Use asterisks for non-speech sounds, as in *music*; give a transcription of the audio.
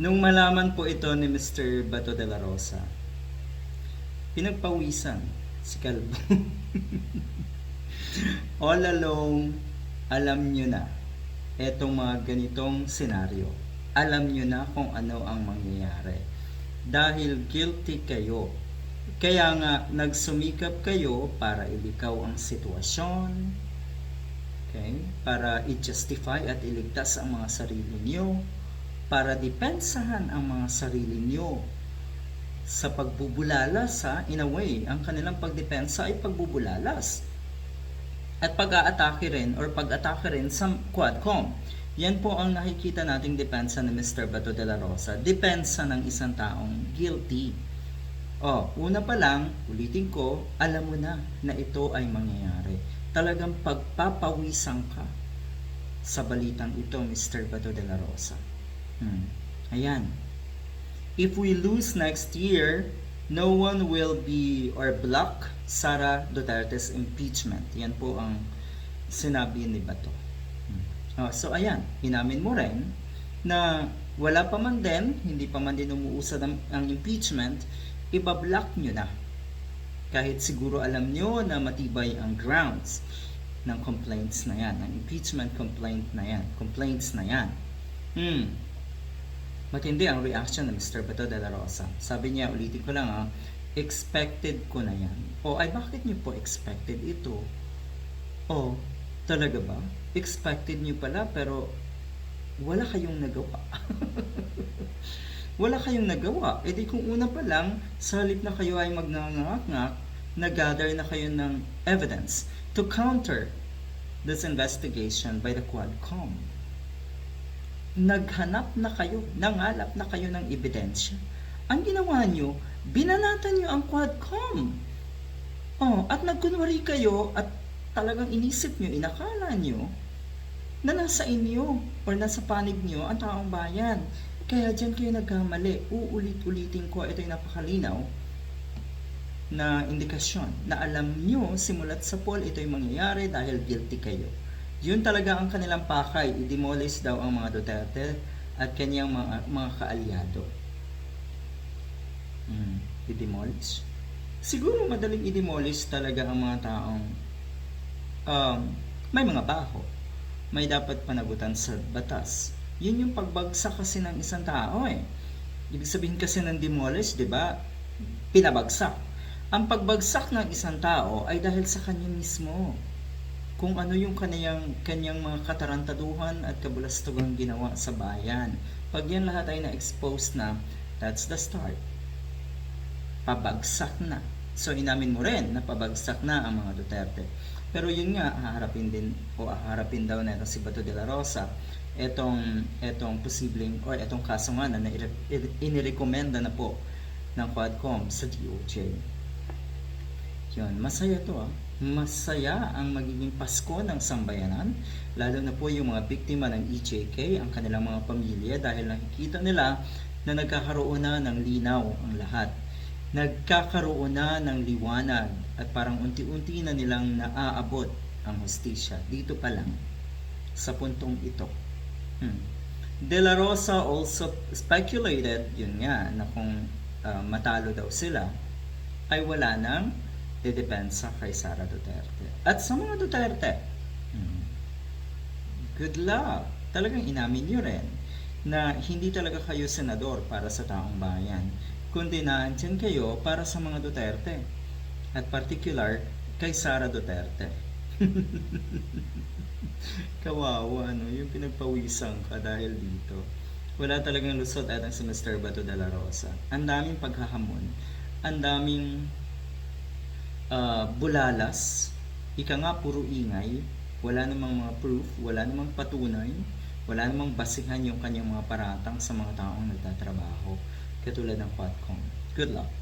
Nung malaman po ito ni Mr. Bato de la Rosa, pinagpawisan si Kalbo. *laughs* All along, alam nyo na etong mga ganitong senaryo. Alam nyo na kung ano ang mangyayari. Dahil guilty kayo. Kaya nga, nagsumikap kayo para ilikaw ang sitwasyon, Okay? Para i-justify at iligtas ang mga sarili niyo, para depensahan ang mga sarili niyo sa pagbubulalas ha, in a way, ang kanilang pagdepensa ay pagbubulalas. At pag-aatake rin or pag-atake rin sa Quadcom. Yan po ang nakikita nating depensa ni Mr. Bato de la Rosa. Depensa ng isang taong guilty. Oh, una pa lang, ulitin ko, alam mo na na ito ay mangyayari. Talagang pagpapawisan ka sa balitang ito, Mr. Bato de la Rosa. Hmm. Ayan. If we lose next year, no one will be or block Sara Duterte's impeachment. Yan po ang sinabi ni Bato. Hmm. Oh, so ayan, inamin mo rin na wala pa man din, hindi pa man din umuusad ang, ang impeachment, ibablock nyo na. Kahit siguro alam nyo na matibay ang grounds ng complaints na yan, ng impeachment complaint na yan, complaints na yan. Hmm. Matindi ang reaction ng Mr. Bato de la Rosa. Sabi niya, ulitin ko lang ah, expected ko na yan. O ay bakit niyo po expected ito? O talaga ba? Expected niyo pala pero wala kayong nagawa. *laughs* wala kayong nagawa. E di kung una pa lang, sa halip na kayo ay magnangangak nag-gather na kayo ng evidence to counter this investigation by the Quadcom. Naghanap na kayo, nangalap na kayo ng ebidensya. Ang ginawa nyo, binanatan nyo ang Quadcom. Oh, at nagkunwari kayo at talagang inisip nyo, inakala nyo na nasa inyo or nasa panig nyo ang taong bayan. Kaya dyan kayo nagkamali. Uulit-ulitin ko, ito'y napakalinaw na indikasyon na alam nyo simulat sa poll ito'y mangyayari dahil guilty kayo. Yun talaga ang kanilang pakay. I-demolish daw ang mga Duterte at kanyang mga, mga kaalyado. Hmm, i-demolish? Siguro madaling i-demolish talaga ang mga taong um, may mga baho. May dapat panagutan sa batas. Yun yung pagbagsak kasi ng isang tao eh. Ibig sabihin kasi ng demolish, di ba? Pinabagsak. Ang pagbagsak ng isang tao ay dahil sa kanya mismo. Kung ano yung kanyang, kanyang mga katarantaduhan at kabulastugang ginawa sa bayan. Pag yan lahat ay na-expose na, that's the start. Pabagsak na. So inamin mo rin na pabagsak na ang mga Duterte. Pero yun nga, haharapin din o haharapin daw na si Bato de la Rosa etong etong posibleng or etong kaso nga na inirekomenda na po ng Quadcom sa DOJ. Yun, masaya to ah. Masaya ang magiging Pasko ng sambayanan, lalo na po yung mga biktima ng EJK, ang kanilang mga pamilya dahil nakikita nila na nagkakaroon na ng linaw ang lahat. Nagkakaroon na ng liwanag at parang unti-unti na nilang naaabot ang hostisya dito pa lang sa puntong ito. Hmm. De La Rosa also speculated, yun nga, na kung uh, matalo daw sila, ay wala nang dedepensa kay Sara Duterte. At sa mga Duterte, hmm, good luck. Talagang inamin nyo rin na hindi talaga kayo senador para sa taong bayan, kundi naandyan kayo para sa mga Duterte. At particular, kay Sara Duterte. *laughs* Kawawa, no? Yung pinagpawisan ka dahil dito. Wala talagang lusot at ang si Mr. Bato de la Rosa. Ang daming paghahamon. Ang daming uh, bulalas. Ika nga, puro ingay. Wala namang mga proof. Wala namang patunay. Wala namang basihan yung kanyang mga paratang sa mga taong nagtatrabaho. Katulad ng Quadcom. Good luck.